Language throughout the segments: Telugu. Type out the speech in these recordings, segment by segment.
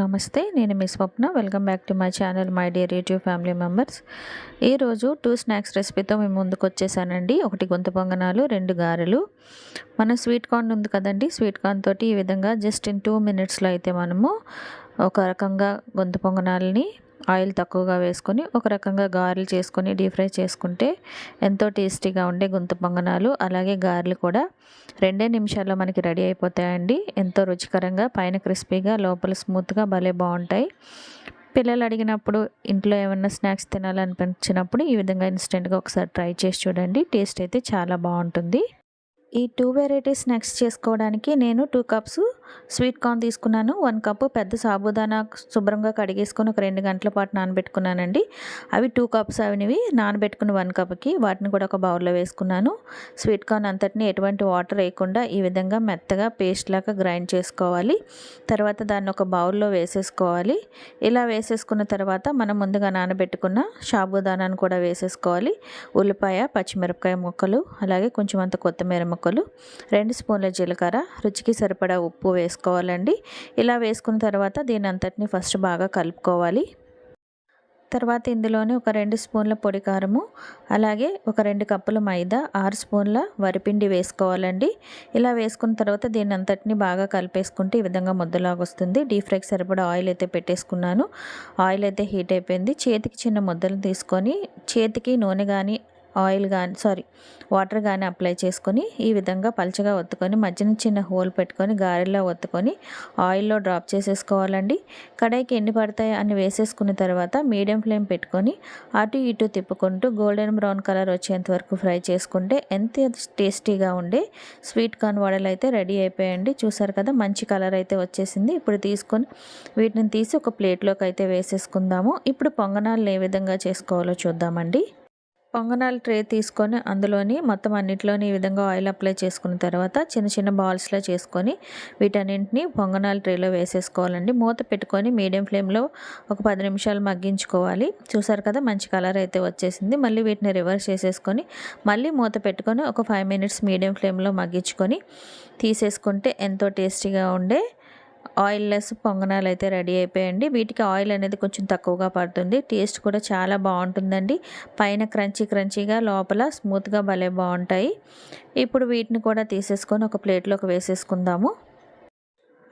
నమస్తే నేను మీ Swapna. Welcome back to my channel my dear YouTube family members. ఈరోజు టూ స్నాక్స్ రెసిపీతో మేము ముందుకు వచ్చేసానండి. ఒకటి గుంత పొంగనాలు రెండు గారెలు. మన స్వీట్ కార్న్ ఉంది కదండి స్వీట్ కార్న్ తోటి ఈ విధంగా జస్ట్ ఇన్ టూ మినిట్స్లో అయితే మనము ఒక రకంగా గుంత పొంగనాలని ఆయిల్ తక్కువగా వేసుకొని ఒక రకంగా గారెలు చేసుకొని డీప్ ఫ్రై చేసుకుంటే ఎంతో టేస్టీగా ఉండే గుంత పొంగనాలు అలాగే గారెలు కూడా రెండే నిమిషాల్లో మనకి రెడీ అయిపోతాయండి. ఎంతో రుచికరంగా పైన క్రిస్పీగా లోపల స్మూత్గా భలే బాగుంటాయి. పిల్లలు అడిగినప్పుడు ఇంట్లో ఏమన్నా స్నాక్స్ తినాలనిపించినప్పుడు ఈ విధంగా ఇన్స్టెంట్గా ఒకసారి ట్రై చేసి చూడండి. టేస్ట్ అయితే చాలా బాగుంటుంది. ఈ టూ వెరైటీ స్నాక్స్ చేసుకోవడానికి నేను టూ కప్స్ స్వీట్ కార్న్ తీసుకున్నాను. వన్ కప్పు పెద్ద సాబుదానా శుభ్రంగా కడిగేసుకొని ఒక రెండు గంటల పాటు నానబెట్టుకున్నానండి. అవి టూ కప్స్ అవినవి నానబెట్టుకున్న వన్ కప్కి వాటిని కూడా ఒక బౌల్లో వేసుకున్నాను. స్వీట్ కార్న్ అంతటిని ఎటువంటి వాటర్ వేయకుండా ఈ విధంగా మెత్తగా పేస్ట్ లాగా గ్రైండ్ చేసుకోవాలి. తర్వాత దాన్ని ఒక బౌల్లో వేసేసుకోవాలి. ఇలా వేసేసుకున్న తర్వాత మనం ముందుగా నానబెట్టుకున్న సాబుదానాను కూడా వేసేసుకోవాలి. ఉల్లిపాయ పచ్చిమిరపకాయ ముక్కలు అలాగే కొంచెం అంత కొత్తిమీర ముక్కలు రెండు స్పూన్ల జీలకర్ర రుచికి సరిపడా ఉప్పు వేసుకోవాలండి. ఇలా వేసుకున్న తర్వాత దీని అంతటిని ఫస్ట్ బాగా కలుపుకోవాలి. తర్వాత ఇందులోనే ఒక రెండు స్పూన్ల పొడి కారము అలాగే ఒక రెండు కప్పుల మైదా ఆరు స్పూన్ల వరిపిండి వేసుకోవాలండి. ఇలా వేసుకున్న తర్వాత దీని అంతటిని బాగా కలిపేసుకుంటే ఈ విధంగా ముద్దలాగా వస్తుంది డీప్ ఫ్రైకి సరిపడా ఆయిల్ అయితే పెట్టేసుకున్నాను. ఆయిల్ అయితే హీట్ అయిపోయింది. చేతికి చిన్న ముద్దలు తీసుకొని చేతికి నూనె కానీ ఆయిల్ కానీ సారీ వాటర్ కానీ అప్లై చేసుకొని ఈ విధంగా పలచగా ఒత్తుకొని మధ్యన చిన్న హోల్ పెట్టుకొని గారెల్లో ఒత్తుకొని ఆయిల్లో డ్రాప్ చేసేసుకోవాలండి. కడాయికి ఎన్ని పడతాయి అని వేసేసుకున్న తర్వాత మీడియం ఫ్లేమ్ పెట్టుకొని అటు ఇటు తిప్పుకుంటూ గోల్డెన్ బ్రౌన్ కలర్ వచ్చేంత వరకు ఫ్రై చేసుకుంటే ఎంత టేస్టీగా ఉండే స్వీట్ కార్న్ వడలు అయితే రెడీ అయిపోయాయండి. చూసారు కదా మంచి కలర్ అయితే వచ్చేసింది. ఇప్పుడు తీసుకొని వీటిని తీసి ఒక ప్లేట్లోకి అయితే వేసేసుకుందాము. ఇప్పుడు పొంగనాలు ఏ విధంగా చేసుకోవాలో చూద్దామండి. పొంగనాలు ట్రే తీసుకొని అందులోని మొత్తం అన్నింటిలోని ఈ విధంగా ఆయిల్ అప్లై చేసుకున్న తర్వాత చిన్న చిన్న బాల్స్లో చేసుకొని వీటన్నింటిని పొంగనాల ట్రేలో వేసేసుకోవాలండి. మూత పెట్టుకొని మీడియం ఫ్లేమ్లో ఒక పది నిమిషాలు మగ్గించుకోవాలి. చూసారు కదా మంచి కలర్ అయితే వచ్చేసింది. మళ్ళీ వీటిని రివర్స్ చేసేసుకొని మళ్ళీ మూత పెట్టుకొని ఒక ఫైవ్ మినిట్స్ మీడియం ఫ్లేమ్లో మగ్గించుకొని తీసేసుకుంటే ఎంతో టేస్టీగా ఉండే ఆయిల్ లెస్ పొంగనాలు అయితే రెడీ అయిపోయాయండి వీటికి ఆయిల్ అనేది కొంచెం తక్కువగా పడుతుంది. టేస్ట్ కూడా చాలా బాగుంటుందండి. పైన క్రంచీ క్రంచీగా లోపల స్మూత్గా భలే బాగుంటాయి. ఇప్పుడు వీటిని కూడా తీసేసుకొని ఒక ప్లేట్లోకి వేసేసుకుందాము.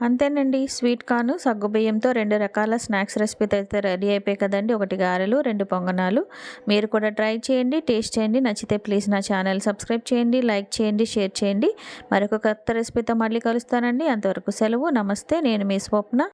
అంతేనండి. స్వీట్ కార్న్ సగ్గుబియ్యంతో రెండు రకాల స్నాక్స్ రెసిపీ అయితే రెడీ అయిపోయి కదండి. ఒకటి గారెలు రెండు పొంగనాలు. మీరు కూడా ట్రై చేయండి టేస్ట్ చేయండి. నచ్చితే ప్లీజ్ నా ఛానల్ సబ్స్క్రైబ్ చేయండి లైక్ చేయండి షేర్ చేయండి. మరొక కొత్త రెసిపీతో మళ్ళీ కలుస్తానండి. అంతవరకు సెలవు నమస్తే. నేను మీ స్వప్న.